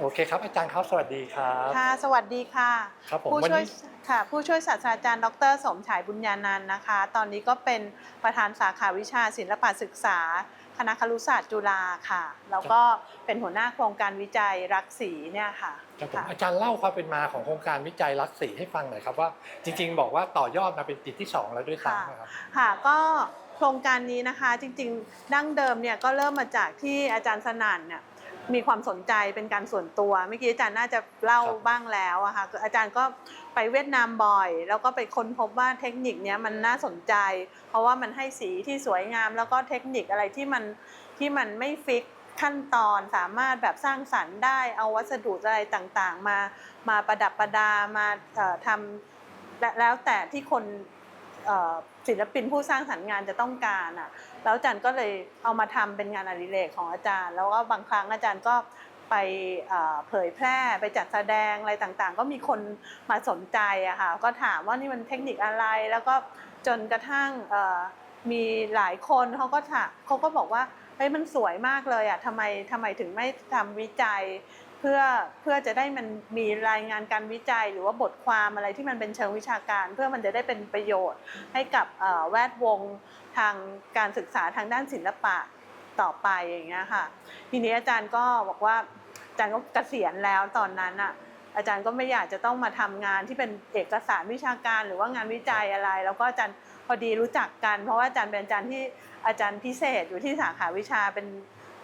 โอเคครับอาจารย์ครับสวัสดีครับ ค่ะ สวัสดีค่ะ ครับผมผู้วันช่วยนี้ ค่ะ ผู้ช่วยศาสตราจารย์ ดร สมฉายบุญญานันท์นะคะ ตอนนี้ก็เป็นประธานสาขาวิชาศิลปศึกษา คณะครุศาสตร์จุฬาค่ะ แล้วก็เป็นหัวหน้าโครงการวิจัยรักสีเนี่ยค่ะครับผมค่ะ อาจารย์เล่าความเป็นมาของโครงการวิจัยรักสีให้ฟังหน่อยครับว่าจริง ๆ บอกว่าต่อยอดมาเป็นปีที่2แล้วด้วยซ้ำนะครับ ค่ะก็โครงการนี้นะคะจริงๆ ดั้งเดิมเนี่ยก็เริ่มมาจากที่อาจารย์สนั่นเนี่ย มีความสนใจเป็นการส่วนตัวเมื่อกี้อาจารย์น่าจะเล่าครับบ้างแล้วอะค่ะอาจารย์ก็ไปเวียดนามบ่อย แล้วก็ไปค้นพบว่าเทคนิคเนี้ยมันน่าสนใจ เพราะว่ามันให้สีที่สวยงาม แล้วก็เทคนิคอะไรที่มันที่มันไม่ฟิกขั้นตอนสามารถแบบสร้างสรรค์ได้เอาวัสดุอะไรต่างๆ มามาประดับประดามาเอ่อทำและแล้วแต่ที่คนเอ่อ ศิลปินผู้สร้างสรรค์งานจะต้องการอะแล้วอาจารย์ก็เลยเอามาทำเป็นงานอดิเรกของอาจารย์ แล้วก็บางครั้งอาจารย์ก็ไปเผยแพร่ไปจัดแสดงอะไรต่างๆ ก็มีคนมาสนใจอะค่ะก็ถามว่านี่มันเทคนิคอะไร แล้วก็จนกระทั่งมีหลายคนเขาก็ถามเขาก็บอกว่าเฮ้ยมันสวยมากเลยอะทำไมทำไมถึงไม่ทำวิจัย เพื่อเพื่อจะได้มันมีรายงานการวิจัย หรือว่าบทความอะไรที่มันเป็นเชิงวิชาการ เพื่อมันจะได้เป็นประโยชน์ให้กับแวดวงทางการศึกษาทางด้านศิลปะต่อไปอย่างเงี้ยค่ะ ทีนี้อาจารย์ก็บอกว่าอาจารย์ก็เกษียณแล้วตอนนั้นอะอาจารย์ก็ไม่อยากจะต้องมาทำงานที่เป็นเอกสารวิชาการหรือว่างานวิจัยอะไร แล้วก็อาจารย์พอดีรู้จักกัน เพราะว่าอาจารย์เป็นอาจารย์ที่อาจารย์พิเศษอยู่ที่สาขาวิชาเป็น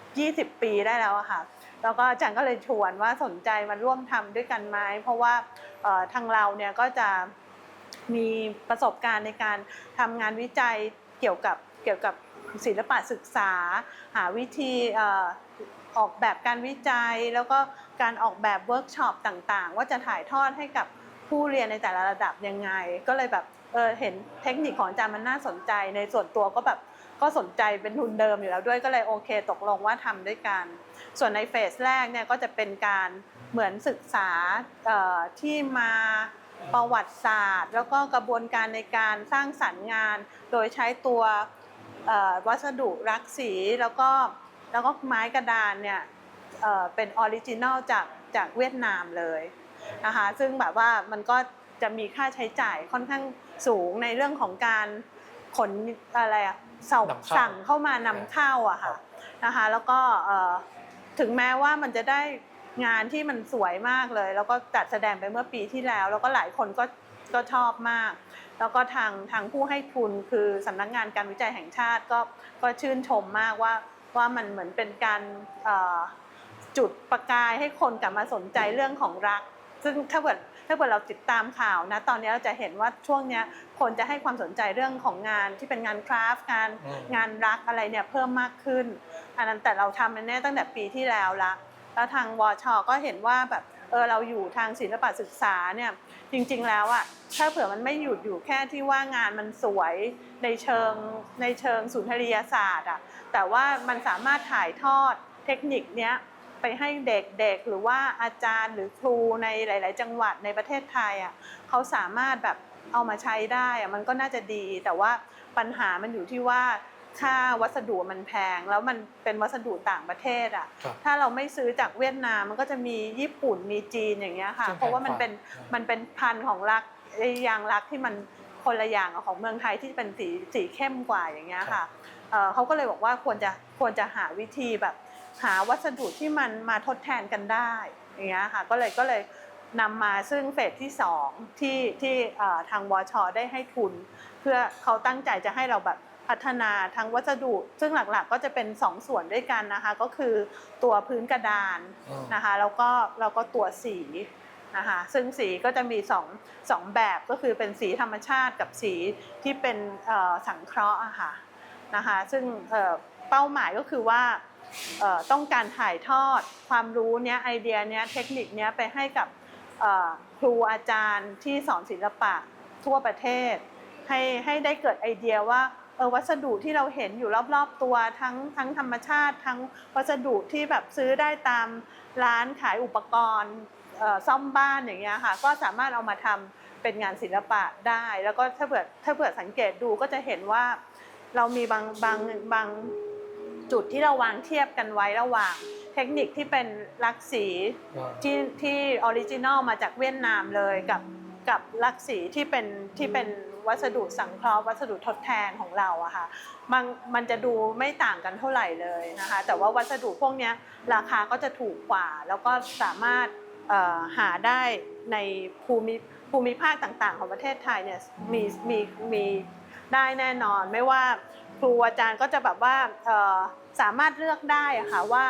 20 ปีได้แล้วอะค่ะ แล้วก็อาจารย์ก็เลยชวนว่าสนใจมาร่วมทำด้วยกันไหมเพราะว่าทางเราเนี่ยก็จะมีประสบการณ์ในการทำงานวิจัยเกี่ยวกับเกี่ยวกับศิลปะศึกษา หาวิธีออกแบบการวิจัย แล้วก็การออกแบบเวิร์กช็อปต่างๆ ว่าจะถ่ายทอดให้กับผู้เรียนในแต่ละระดับยังไง ก็เลยแบบเออเห็นเทคนิคของอาจารย์มันน่าสนใจในส่วนตัวก็แบบก็สนใจเป็นทุนเดิมอยู่แล้วด้วยก็เลยโอเค ตกลงว่าทำด้วยกัน ส่วนในเฟสแรกเนี่ยก็จะเป็นการเหมือนศึกษาเอ่อที่มาประวัติศาสตร์ แล้วก็กระบวนการในการสร้างสรรค์งาน โดยใช้ตัวเอ่อวัสดุรักสีแล้วก็แล้วก็ไม้กระดานเนี่ยเอ่อเป็นออริจินัลจากจากเวียดนามเลยนะคะซึ่งแบบว่ามันก็จะมีค่าใช้จ่ายค่อนข้างสูงในเรื่องของการขนอะไรอะส่งนำเข้าสั่งเข้ามานำเข้าอะค่ะนะคะแล้วก็เอ่อ ถึงแม้ว่ามันจะได้งานที่มันสวยมากเลย แล้วก็จัดแสดงไปเมื่อปีที่แล้ว แล้วก็หลายคนก็ก็ชอบมาก แล้วก็ทางทางผู้ให้ทุนคือสำนักงานการวิจัยแห่งชาติก็ก็ชื่นชมมากว่าว่ามันเหมือนเป็นการจุดประกายให้คนกลับมาสนใจเรื่องของรัก ซึ่งถ้าเกิด ถ้าเกิดเราติดตามข่าวนะตอนนี้เราจะเห็นว่าช่วงเนี้ยคนจะให้ความสนใจเรื่องของงานที่เป็นงานคราฟต์งานอืมงานรักอะไรเนี่ยเพิ่มมากขึ้นอันนั้นแต่เราทำมันแน่ตั้งแต่ปีที่แล้วละแล้วทางวชก็เห็นว่าแบบเออเราอยู่ทางศิลปะศึกษาเนี่ยจริง ๆ แล้วอะถ้าเผื่อมันไม่หยุดอยู่แค่ที่ว่างานมันสวยในเชิงในเชิงสุนทรียศาสตร์อะแต่ว่ามันสามารถถ่ายทอดเทคนิคเนี้ย ไปให้เด็กๆ หรือว่าอาจารย์หรือครูในหลาย ๆ จังหวัดในประเทศไทยอะเขาสามารถแบบเอามาใช้ได้อะมันก็น่าจะดี แต่ว่าปัญหามันอยู่ที่ว่าค่าวัสดุมันแพง แล้วมันเป็นวัสดุต่างประเทศอะครับถ้าเราไม่ซื้อจากเวียดนามมันก็จะมีญี่ปุ่นมีจีนอย่างเงี้ยค่ะ ซึ่งแพงเพราะว่ามันเป็นกว่า มันเป็นพันธุ์ของรักไอ้ยางรักที่มันคนละอย่างกับของเมืองไทยที่เป็นสีสีเข้มกว่าอย่างเงี้ยค่ะเอ่อเขาก็เลยบอกว่าควรจะควรจะหาวิธีแบบ หาวัสดุที่มันมาทดแทนกันได้อย่างเงี้ยค่ะก็เลยก็เลยนำมาซึ่งเฟสที่สองที่ที่เอ่อทางวชได้ให้ทุน เพื่อเขาตั้งใจจะให้เราแบบพัฒนาทั้งวัสดุ ซึ่งหลักๆก็จะเป็น 2 ส่วนด้วยกันนะคะก็คือตัวพื้นกระดานอืมนะคะแล้วก็แล้วก็ตัวสีนะคะซึ่งสีก็จะมี2งสองแบบก็คือเป็นสีธรรมชาติกับสีที่เป็นเอ่อสังเคราะห์อะค่ะนะคะซึ่งเอ่อเป้าหมายก็คือว่าเอ่อ ต้องการถ่ายทอดความรู้เนี้ยไอเดียเนี้ยเทคนิคเนี้ยไปให้กับครูอาจารย์ที่สอนศิลปะทั่วประเทศ ให้ให้ได้เกิดไอเดียว่าเออวัสดุที่เราเห็นอยู่รอบๆตัวทั้งทั้งธรรมชาติ ทั้งวัสดุที่แบบซื้อได้ตามร้านขายอุปกรณ์ซ่อมบ้านอย่างเงี้ยค่ะก็สามารถเอามาทำเป็นงานศิลปะได้ แล้วก็ถ้าเผื่อถ้าเผื่อสังเกตดูก็จะเห็นว่าเรามีบางบางบาง จุดที่เราวางเทียบกันไว้ระหว่าง เทคนิคที่เป็นลักสีอืมที่ที่ออริจินอลมาจากเวียดนามเลยกับกับลักสีที่เป็นที่เป็นวัสดุสังเคราะห์วัสดุทดแทนของเราอะค่ะมันมันจะดูไม่ต่างกันเท่าไหร่เลยนะคะ แต่ว่าวัสดุพวกเนี้ยราคาก็จะถูกกว่า แล้วก็สามารถเอ่อหาได้ในภูมิภูมิภาคต่างๆ ของประเทศไทยเนี่ยมีมีมี ได้แน่นอน ไม่ว่าครูอาจารย์ก็จะแบบว่าสามารถเลือกได้ค่ะว่า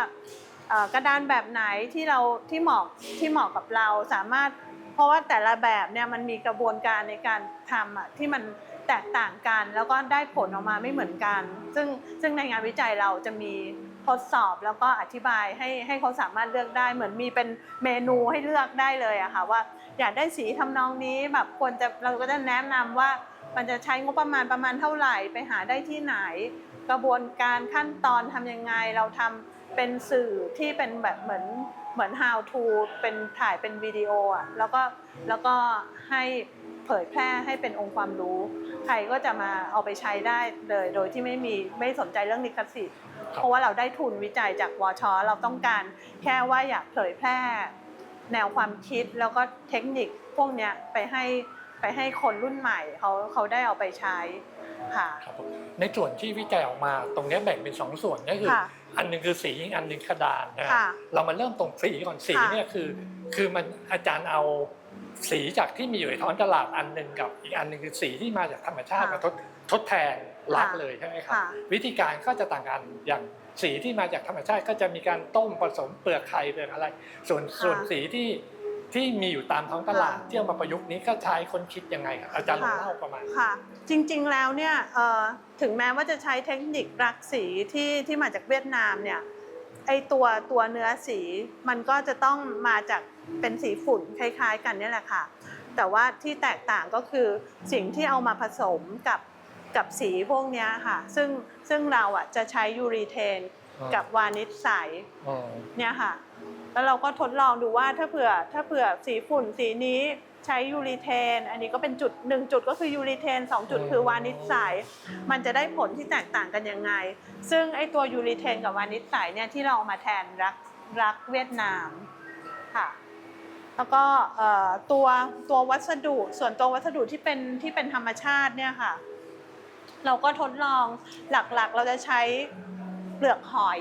กระดานแบบไหนที่เราที่เหมาะที่เหมาะกับเราสามารถ เพราะว่าแต่ละแบบเนี่ยมันมีกระบวนการในการทำอะที่มันแตกต่างกัน แล้วก็ได้ผลออกมาไม่เหมือนกัน ซึ่งซึ่งในงานวิจัยเราจะมีทดสอบแล้วก็อธิบายให้ให้เขาสามารถเลือกได้ เหมือนมีเป็นเมนูให้เลือกได้เลยอะค่ะว่าอยากได้สีทำนองนี้แบบควรจะเราก็จะแนะนำว่า มันจะใช้งบประมาณประมาณเท่าไหร่ไปหาได้ที่ไหน กระบวนการขั้นตอนทำยังไงเราทำเป็นสื่อที่เป็นแบบเหมือนเหมือน how to เป็นถ่ายเป็นวิดีโออะแล้วก็แล้วก็ให้เผยแพร่ให้เป็นองค์ความรู้ ใครก็จะมาเอาไปใช้ได้เลยโดยที่ไม่มีไม่สนใจเรื่องลิขสิทธิ์ครับเพราะว่าเราได้ทุนวิจัยจากวชเราต้องการแค่ว่าอยากเผยแพร่ แนวความคิดแล้วก็เทคนิคพวกเนี้ยไปให้ ไปให้คนรุ่นใหม่เขาเขาได้เอาไปใช้ค่ะ ครับผมในส่วนที่วิจัยออกมาตรงเนี้ยแบ่งเป็นสองส่วนก็คือ ค่ะอันหนึงคือสีอีกอันหนึงกระดานนะฮะค่ะเรามาเริ่มตรงสีก่อนสีค่ะเนี่ยคือ คือมันอาจารย์เอาสีจากที่มีอยู่ในท้องตลาดอันหนึ่งกับอีกอันหนึ่งคือสีที่มาจากธรรมชาติมาทดทดแทนลักเลยใช่ไหมครับค่ะ วิธีการก็จะต่างกันอย่างสีที่มาจากธรรมชาติก็จะมีการต้มผสมเปลือกไข่เปลือกอะไร ส่วนส่วนสีที่ ที่มีอยู่ตามท้องตลาดค่ะ ที่เอามาประยุกต์นี้ก็ใช้คนคิดยังไงครับอาจารย์ลองค่ะเล่าประมาณ ค่ะ จริงๆแล้วเนี่ยเอ่อถึงแม้ว่าจะใช้เทคนิครักสีที่ที่มาจากเวียดนามเนี่ยไอตัวตัวเนื้อสีมันก็จะต้องมาจากเป็นสีฝุ่นคล้ายๆ กันเนี่ยแหละค่ะ แต่ว่าที่แตกต่างก็คือสิ่งที่เอามาผสมกับกับสีพวกเนี้ยค่ะ ซึ่งซึ่งเราอะจะใช้ยูรีเทนอืมกับวานิชใสอืมเนี่ยค่ะ แล้วเราก็ทดลองดูว่าถ้าเผื่อถ้าเผื่อสีฝุ่นสีนี้ใช้ยูรีเทน อันนี้ก็เป็นจุดหนึ่งจุดก็คือยูรีเทนสองจุดคือวานิชใสมันจะได้ผลที่แตกต่างกันยังไง ซึ่งไอตัวยูริเทนกับวานิชใสเนี่ยที่เราเอามาแทนรักรักเวียดนามค่ะแล้วก็ตัวตัววัสดุส่วนตัววัสดุที่เป็นที่เป็นธรรมชาติเนี่ยค่ะ เราก็ทดลองหลักๆ เราจะใช้เปลือกหอย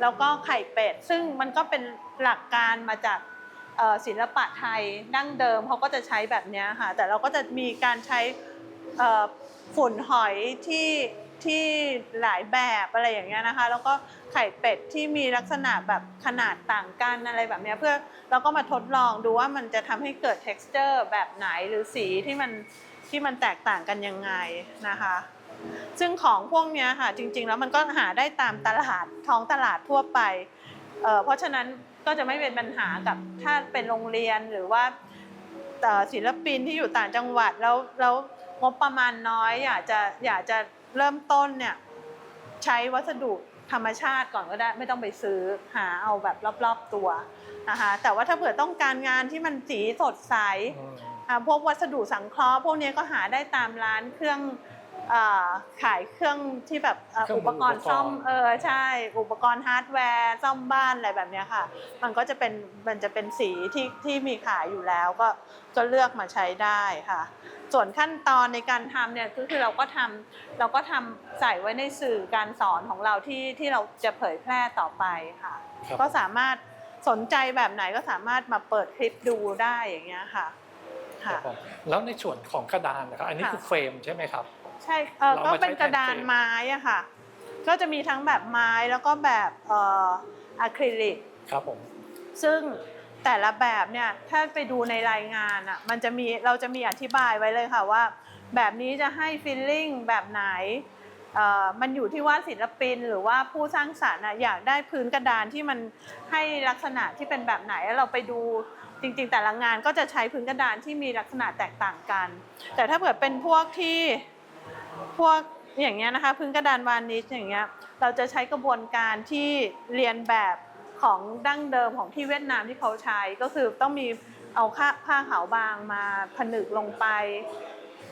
แล้วก็ไข่เป็ดซึ่งมันก็เป็น หลักการมาจากศิลปะไทยดั้งเดิมเขาก็จะใช้แบบนี้ค่ะ แต่เราก็จะมีการใช้ฝุ่นหอยที่ที่หลายแบบอะไรอย่างเงี้ยนะคะ แล้วก็ไข่เป็ดที่มีลักษณะแบบขนาดต่างกันอะไรแบบนี้เพื่อเราก็มาทดลองดูว่ามันจะทำให้เกิด texture แบบไหนหรือสีที่มันที่มันแตกต่างกันยังไงนะคะ ซึ่งของพวกนี้ค่ะจริงๆแล้วมันก็หาได้ตามตลาดท้องตลาดทั่วไป เพราะฉะนั้น ก็จะไม่เป็นปัญหากับถ้าเป็นโรงเรียนหรือว่าศิลปินที่อยู่ต่างจังหวัดแล้วแล้วงบประมาณน้อย อยากจะอยากจะเริ่มต้นเนี่ยใช้วัสดุธรรมชาติก่อนก็ได้ไม่ต้องไปซื้อหาเอาแบบรอบๆตัวนะคะแต่ว่าถ้าเผื่อต้องการงานที่มันสีสดใสพวกวัสดุสังเคราะห์พวกนี้ก็หาได้ตามร้านเครื่อง ขายเครื่องที่แบบอ่าเครื่องอุปกรณ์อุปกรณ์ซ่อมเออใช่ อุปกรณ์ฮาร์ดแวร์ซ่อมบ้านอะไรแบบเนี้ยค่ะ มันก็จะเป็นมันจะเป็นสีที่ที่มีขายอยู่แล้วก็ก็เลือกมาใช้ได้ค่ะ ส่วนขั้นตอนในการทำเนี่ยก็คือเราก็ทำเราก็ทำใส่ไว้ในสื่อการสอนของเราที่ที่เราจะเผยแพร่ต่อไปค่ะครับก็สามารถสนใจแบบไหนก็สามารถมาเปิดคลิปดูได้อย่างเงี้ยค่ะครัค่ะบผมแล้วในส่วนของกระดานนะครับอันนี้ค่ะคือเฟรมใช่ไหมครับ ใช่เออเราก็มาใช้เป็นกระดานแทนเฟรม ไม้อะค่ะ ก็จะมีทั้งแบบไม้แล้วก็แบบเอ่ออะคริลิก ครับผม ซึ่งแต่ละแบบเนี่ยถ้าไปดูในรายงานอะมันจะมีเราจะมีอธิบายไว้เลยค่ะว่า แบบนี้จะให้ฟีลลิ่งแบบไหนเอ่อมันอยู่ที่ว่าศิลปินหรือว่าผู้สร้างสรรค์อะอยากได้พื้นกระดานที่มันให้ลักษณะที่เป็นแบบไหนแล้วเราไปดูจริง ๆ แต่ละงานก็จะใช้พื้นกระดานที่มีลักษณะแตกต่างกัน แต่ถ้าเกิดเป็นพวกที่ พวกอย่างเงี้ยนะคะพื้นกระดานวานิชอย่างเงี้ยเราจะใช้กระบวนการที่เรียนแบบของดั้งเดิมของที่เวียดนามที่เขาใช้ก็คือต้องมีเอาผ้าผ้าขาวบางมาผนึกลงไป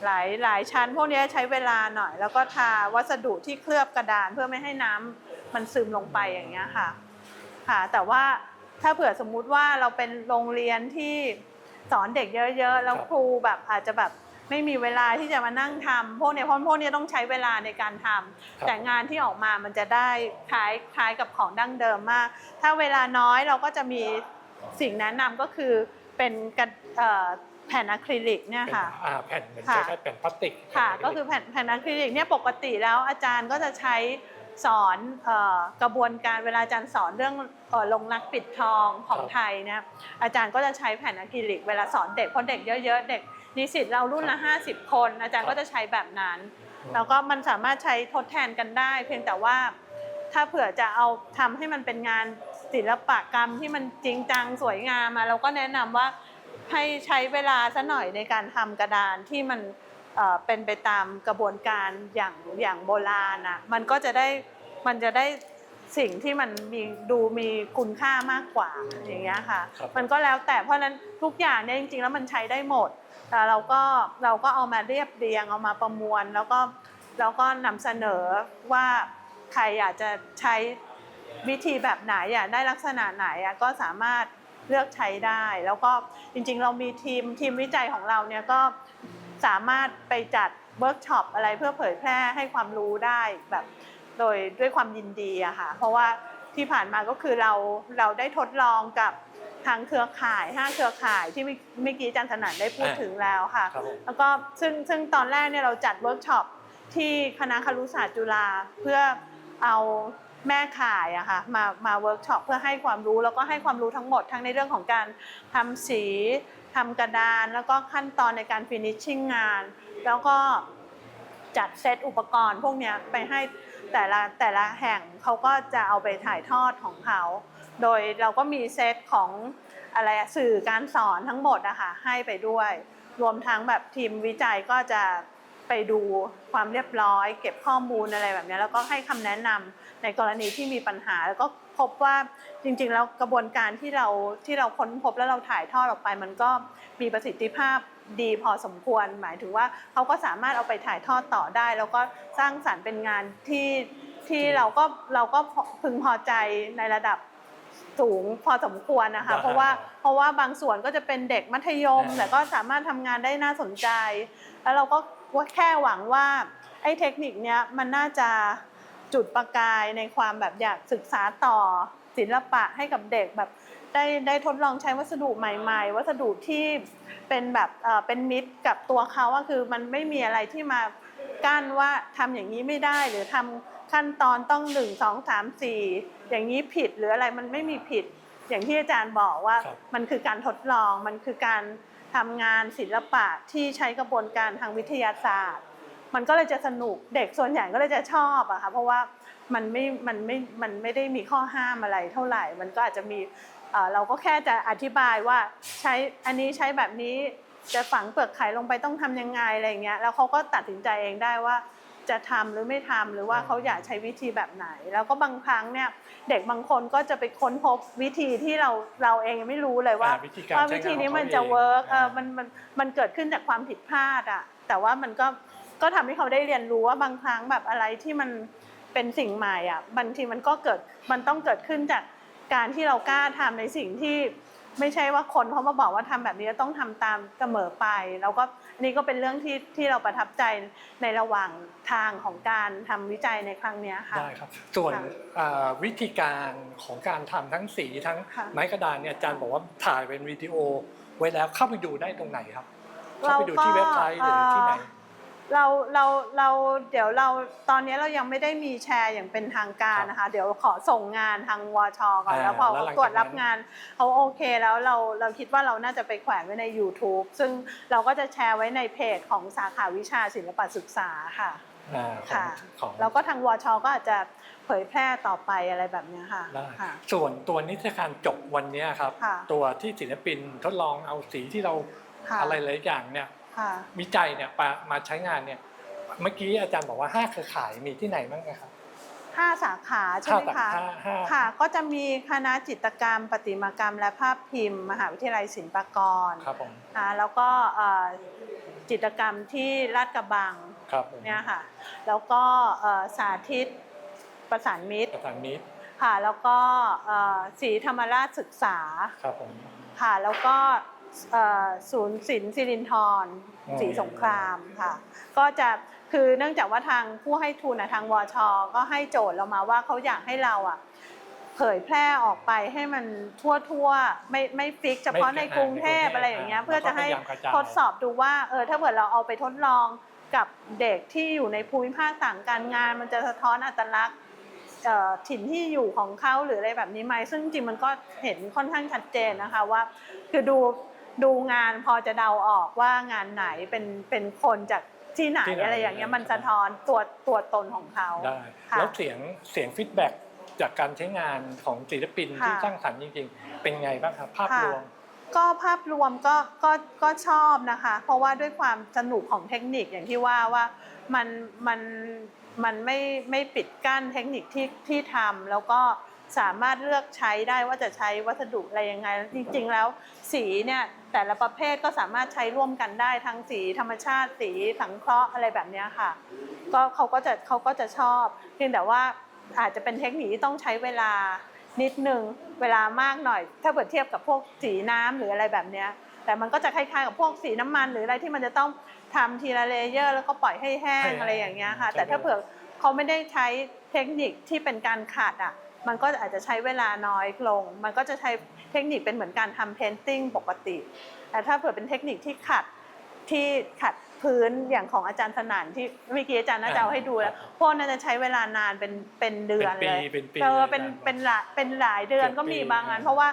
หลายหลายชั้น พวกนี้ใช้เวลาหน่อย แล้วก็ทาวัสดุที่เคลือบกระดานเพื่อไม่ให้น้ำมันซึมลงไปอย่างเงี้ยค่ะค่ะ แต่ว่าถ้าเผื่อสมมุติว่าเราเป็นโรงเรียนที่สอนเด็กเยอะ ๆ แล้วครูแบบอาจจะแบบ ไม่มีเวลาที่จะมานั่งทำพวกเนี้ยเพราะพวกเนี้ยต้องใช้เวลาในการทำครับแต่งานที่ออกมามันจะได้คล้ายคล้ายกับของดั้งเดิมมาก ถ้าเวลาน้อยเราก็จะมีสิ่งแนะนำก็คือเป็นกระเอ่อแผ่นอะคริลิกเนี่ยเป็นค่ะ อ่าแผ่นเหมือนคค่ะ ล้ายๆแผ่นพลาสติกค่ะแผ่นก็คือแผ่นแผ่นอะคริลิกเนี่ยปกติแล้วอาจารย์ก็จะใช้สอนเอ่อกระบวนการเวลาอาจารย์สอนเรื่องเอ่อลงรักปิดทองของไทยเนี่ยอาจารย์ก็จะใช้แผ่นอะคริลิกเวลาสอนเด็กเพราะเด็กเยอะๆเด็ก นิสิตเรารุ่นละ 50 คน อาจารย์ก็จะใช้แบบนั้น แล้วก็มันสามารถใช้ทดแทนกันได้ เพียงแต่ว่าถ้าเผื่อจะเอาทำให้มันเป็นงานศิลปกรรมที่มันจริงจังสวยงามมาเราก็แนะนำว่าให้ใช้เวลาสัหน่อยในการทำกระดานที่มันเอ่อเป็นไปตามกระบวนการอย่างอย่างโบราณอะมันก็จะได้มันจะได้สิ่งที่มันมีดูมีคุณค่ามากกว่าอย่างเงี้ยค่ะครับมันก็แล้วแต่เพราะฉะนั้นทุกอย่างเนี่ยจริงๆแล้วมันใช้ได้หมด แต่เราก็เราก็เอามาเรียบเรียงเอามาประมวล แล้วก็แล้วก็นำเสนอว่าใครอยากจะใช้วิธีแบบไหนอยากได้ลักษณะไหนอะก็สามารถเลือกใช้ได้ แล้วก็จริงๆ เรามีทีมทีมวิจัยของเราเนี่ยก็สามารถไปจัดเวิร์กช็อปอะไรเพื่อเผยแพร่ให้ความรู้ได้แบบโดยด้วยความยินดีอะค่ะเพราะว่าที่ผ่านมาก็คือเราเราได้ทดลองกับ ทางเครือข่ายห้าเครือข่ายที่เมื่อเมื่อกี้อาจารย์ถนัดได้พูดถึงแล้วค่ะ ครับผมแล้วก็ซึ่งซึ่งตอนแรกเนี่ยเราจัดเวิร์กช็อปที่คณะครุศาสตร์จุฬาเพื่อเอาแม่ข่ายอะค่ะมามาเวิร์กช็อปเพื่อให้ความรู้แล้วก็ให้ความรู้ทั้งหมดทั้งในเรื่องของการทำสีทำกระดาน แล้วก็ขั้นตอนในการฟินิชชิ่งงาน แล้วก็จัดเซตอุปกรณ์พวกเนี้ยไปให้ แต่ละแต่ละแห่งเขาก็จะเอาไปถ่ายทอดของเขา โดยเราก็มีเซตของอะไรสื่อการสอนทั้งหมดนะคะให้ไปด้วย รวมทั้งแบบทีมวิจัยก็จะไปดูความเรียบร้อย เก็บข้อมูลอะไรแบบนี้แล้วก็ให้คำแนะนำในกรณีที่มีปัญหา แล้วก็พบว่าจริงๆแล้วกระบวนการที่เราที่เราค้นพบแล้วเราถ่ายทอดออกไป มันก็มีประสิทธิภาพ ดีพอสมควร หมายถึงว่าเขาก็สามารถเอาไปถ่ายทอดต่อได้ แล้วก็สร้างสรรค์เป็นงานที่ที่เราก็เราก็พึงพอใจในระดับสูงพอสมควรนะคะ เพราะว่าเพราะว่าบางส่วนก็จะเป็นเด็กมัธยมอ่าแต่ก็สามารถทำงานได้น่าสนใจ แล้วเราก็ว่าแค่หวังว่าไอ้เทคนิคเนี้ยมันน่าจะจุดประกายในความแบบอยากศึกษาต่อศิลปะให้กับเด็กแบบ ได้ได้ทดลองใช้วัสดุใหม่ ๆ วัสดุที่เป็นแบบเอ่อเป็นมิตรกับตัวเขาว่าคือมันไม่มีอะไรที่มากั้นว่าทำอย่างนี้ไม่ได้หรือทำขั้นตอนต้องหนึ่งสองสามสี่อย่างนี้ผิดหรืออะไรมันไม่มีผิด อย่างที่อาจารย์บอกว่าครับมันคือการทดลองมันคือการทำงานศิลปะที่ใช้กระบวนการทางวิทยาศาสตร์ มันก็เลยจะสนุกเด็กส่วนใหญ่ก็เลยจะชอบอะค่ะเพราะว่ามันไม่มันไม่มันไม่ได้มีข้อห้ามอะไรเท่าไหร่ มันก็อาจจะมี เอ่อเราก็แค่จะอธิบายว่าใช้อันนี้ใช้แบบนี้จะฝังเปลือกไข่ลงไปต้องทำยังไงอะไรอย่างเงี้ยแล้วเขาก็ตัดสินใจเองได้ว่าจะทำหรือไม่ทำหรือว่าเขาอยากใช้วิธีแบบไหน แล้วก็บางครั้งเนี่ยเด็กบางคนก็จะไปค้นพบวิธีที่เราเราเองยังไม่รู้เลยว่าอ่าวิธีการว่าใช้วิธีงานนี้ของมันเขาจะเองเวิร์กเอออ่ามัมันมันมันเกิดขึ้นจากความผิดพลาดอะแต่ว่ามันก็ก็ทำให้เขาได้เรียนรู้ว่าบางครั้งแบบอะไรที่มันเป็นสิ่งใหม่อะบางทีมันก็เกิดมันต้องเกิดขึ้นจาก การที่เรากล้าทำในสิ่งที่ไม่ใช่ว่าคนเขามาบอกว่าทำแบบนี้แล้วต้องทำตามเสมอไป แล้วก็อันนี้ก็เป็นเรื่องที่ที่เราประทับใจในระหว่างทางของการทำวิจัยในครั้งเนี้ยค่ะได้ครับ ส่วนค่ะอ่าวิธีการของการทำทั้งสีทั้งค่ะไม้กระดานเนี่ยอาจารย์บอกว่าถ่ายเป็นวิดีโอไว้แล้วเข้าไปดูได้ตรงไหนครับ เข้าไปดูที่เว็บไซต์หรือที่ไหน เราเราเราเดี๋ยวเราตอนนี้เรายังไม่ได้มีแชร์อย่างเป็นทางการนะคะ เดี๋ยวขอส่งงานทางวชก่อน อ่าแล้วพอแล้วหลังจากตรวจรับนั้นงานเขาโอเคแล้วเราเราคิดว่าเราน่าจะไปแขวนไว้ใน YouTube ซึ่งเราก็จะแชร์ไว้ในเพจของสาขาวิชาศิลปศึกษาค่ะ อ่าของค่ะ ของ แล้วก็ทางวชก็อาจจะเผยแพร่ต่อไปอะไรแบบเนี้ยค่ะได้ค่ะ ส่วนตัวนิทรรศการจบวันเนี้ยครับ ค่ะตัวที่ศิลปินทดลองเอาสีที่เราค่ะ อะไรหลายอย่างเนี่ยค่ะ วิจัยเนี่ยมามาใช้งานเนี่ยเมื่อกี้อาจารย์บอกว่าห้าเครือข่ายมีที่ไหนบ้างนะครับห้าสาขาใช่ไหมห้าคะห้าห้าค่ะก็จะมีคณะจิตรกรรมประติมากรรม และภาพพิมพ์ มหาวิทยาลัยศิลปากรครับผมอ่าแล้วก็เอ่อจิตรกรรมที่ลาดกระบังครับผมเนี่ยค่ะแล้วก็เอ่อสาธิตปประสานมิตรประธานมิตรค่ะแล้วก็เอ่อศรีธรรมราชศึกษาครับผมค่ะแล้วก็ เอ่อศูนย์ศิลป์สิรินทรอืม ศรีสงครามค่ะ ก็จะคือเนื่องจากว่าทางผู้ให้ทุนอะทางวช ก็ให้โจทย์เรามาว่าเขาอยากให้เราอะเผยแพร่ออกไปให้มันทั่วทั่วๆไม่ไม่ฟิกเฉพาะในกรุงเทพอะไรอย่างเงี้ยเพื่อจะให้ทดสอบดูว่าเออถ้าเกิดเราเอาไปทดลองกับเด็กที่อยู่ในภูมิภาคต่างกันงาน มันจะสะท้อนอัตลักษณ์เอ่อถิ่นที่อยู่ของเขาหรืออะไรแบบนี้ไหมซึ่งจริงๆมันก็เห็นค่อนข้างชัดเจนนะคะว่า คือดู ดูงานพอจะเดาออกว่างานไหนเป็นเป็นคนจากที่ไหนที่ไหน อะไรอย่างเงี้ยมันสะท้อนตัวตัวตนของเขาได้ ค่ะ แล้วเสียงเสียงฟีดแบ็กจากการใช้งานของศิลปินค่ะที่สร้างสรรค์จริงๆ เป็นไงบ้างครับ ภาพค่ะ รวม ก็ภาพรวมก็ก็ก็ชอบนะคะ เพราะว่าด้วยความสนุกของเทคนิคอย่างที่ว่าว่ามันมันมันไม่ไม่ปิดกั้นเทคนิคที่ที่ทำแล้วก็ สามารถเลือกใช้ได้ว่าจะใช้วัสดุอะไรยังไง จริง ๆ แล้วสีเนี่ยแต่ละประเภทก็สามารถใช้ร่วมกันได้ทั้งสีธรรมชาติสีสังเคราะห์อะไรแบบเนี้ยค่ะ ก็เขาก็จะเขาก็จะชอบ เพียงแต่ว่าอาจจะเป็นเทคนิคที่ต้องใช้เวลานิดนึงเวลามากหน่อย ถ้าเปิดเทียบกับพวกสีน้ำหรืออะไรแบบเนี้ยแต่มันก็จะคล้ายๆกับพวกสีน้ำมัน หรืออะไรที่มันจะต้องทำทีละเลเยอร์ แล้วก็ปล่อยให้แห้งให้อะไรอย่างเงี้ยค่ะใช่แต่ถ้าเผื่อเขาไม่ได้ใช้เทคนิคที่เป็นการขัดอะ มันก็อาจจะใช้เวลาน้อยลง มันก็จะใช้เทคนิคเป็นเหมือนการทำเพนติ้งปกติ แต่ถ้าเผื่อเป็นเทคนิคที่ขัดที่ขัดพื้นอย่างของอาจารย์สนานที่เมื่อกี้อาจารย์น่าจะเอาให้ดูแล้วพวกนั้นจะใช้เวลานานเป็นเป็นเดือนเป็นปีเลยเป็นปีเออเลยเป็นนะเป็นหลายเป็นหลายเดือนเกือบก็มีปีบางอันนะเพราะว่า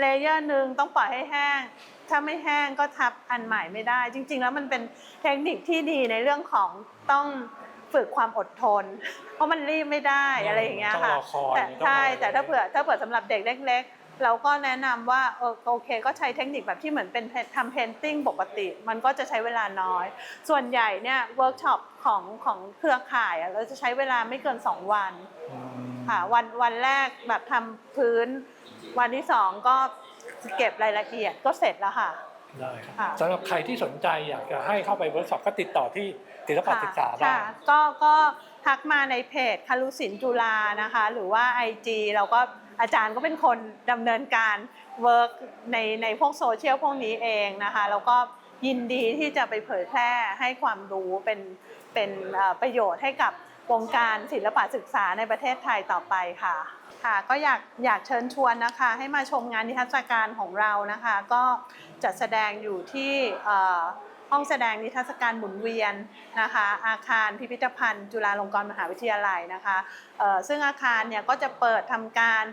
เลเยอร์หนึ่งต้องปล่อยให้แห้ง ถ้าไม่แห้งก็ทับอันใหม่ไม่ได้ จริง ๆ แล้วมันเป็นเทคนิคที่ดีในเรื่องของต้อง ฝึกความอดทน เพราะมันรีบไม่ได้อะไรอย่างเงี้ยต้องค่ะรอคอยแต่ต้องรอใช่แต่คอยถ้าเผื่อถ้าเผื่อสำหรับเด็กเล็ก ๆ เราก็แนะนำว่าเออโอเค ก็ใช้เทคนิคแบบที่เหมือนเป็นทำเพนติ้งปกติ มันก็จะใช้เวลาน้อย ส่วนใหญ่เนี่ยเวิร์กช็อปของของเครือข่ายอะเราจะใช้เวลาไม่เกิน 2 วันอืมค่ะวันวันแรกแบบทำพื้น วันที่สองก็เก็บรายละเอียดก็เสร็จแล้วค่ะ ได้ครับค่ะ สำหรับใครที่สนใจอยากจะให้เข้าไปเวิร์กช็อปก็ติดต่อที่ศิลปะศึกษาได้ค่ะก็ก็ทักมาในเพจคารุศิลป์จุฬานะคะ หรือว่า IG เราก็อาจารย์ก็เป็นคนดำเนินการเวิร์กในในพวกโซเชียลพวกนี้เองนะคะ แล้วก็ยินดีที่จะไปเผยแพร่ให้ความรู้เป็นเป็นเอ่อประโยชน์ให้กับวงการศิลปะศึกษาในประเทศไทยต่อไปค่ะ ค่ะก็อยากอยากเชิญชวนนะคะ ให้มาชมงานนิทรรศการของเรานะคะ ก็ จัดแสดงอยู่ที่เอ่อห้องแสดงนิทรรศการหมุนเวียนนะคะ อาคารพิพิธภัณฑ์ จุฬาลงกรณ์มหาวิทยาลัยนะคะเอ่อซึ่งอาคารเนี่ยก็จะเปิดทำการ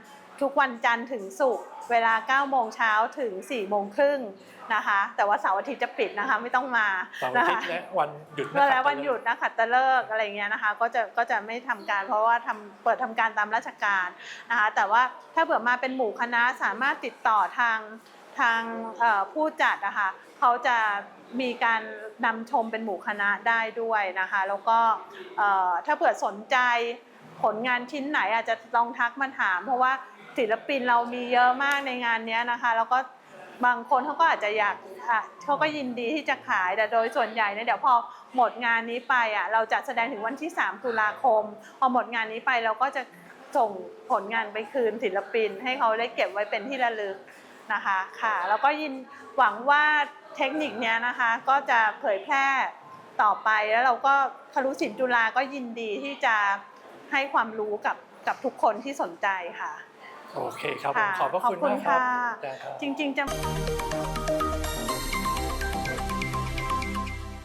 ทุกวันจันทร์ถึงศุกร์เวลา 9 โมงเช้าถึง 4 โมงครึ่งนะคะ แต่ว่าเสาร์อาทิตย์จะปิดนะคะไม่ต้องมาเสาร์อานะทิตคะย์และวันหยุดเมื่อแล้ววันหยุดนะขัตฤกษ์อะไรเงี้ยนะคะ ก็จะก็จะไม่ทำการ เพราะว่าทำเปิดทำการตามราชการนะคะ แต่ว่าถ้าเผื่อมาเป็นหมู่คณะสามารถติดต่อทาง ทางผู้จัดนะคะเขาจะมีการนำชมเป็นหมู่คณะได้ด้วยนะคะ แล้วก็ถ้าเผื่อสนใจผลงานชิ้นไหนอาจจะลองทักมาถาม เพราะว่าศิลปินเรามีเยอะมากในงานนี้นะคะ แล้วก็บางคนเขาก็อาจจะอยากอะเขาก็ยินดีที่จะขายแต่โดยส่วนใหญ่เนี่ยเดี๋ยวพอหมดงานนี้ไปอะเราจะแสดงถึงวันที่ 3 ตุลาคม พอหมดงานนี้ไปเราก็จะส่งผลงานไปคืนศิลปิน ให้เขาได้เก็บไว้เป็นที่ระลึก นะคะค่ะแล้วก็ยินหวังว่าเทคนิคเนี้ยนะคะก็จะเผยแพร่ต่อไปแล้วเราก็ครุศิลป์จุฬาก็ยินดีที่จะให้ความรู้กับกับทุกคนที่สนใจค่ะ โอเคครับผมค่ะขอบพระคุณขอบคุณมากครับค่ะอาจารย์ครับ จริงๆจะ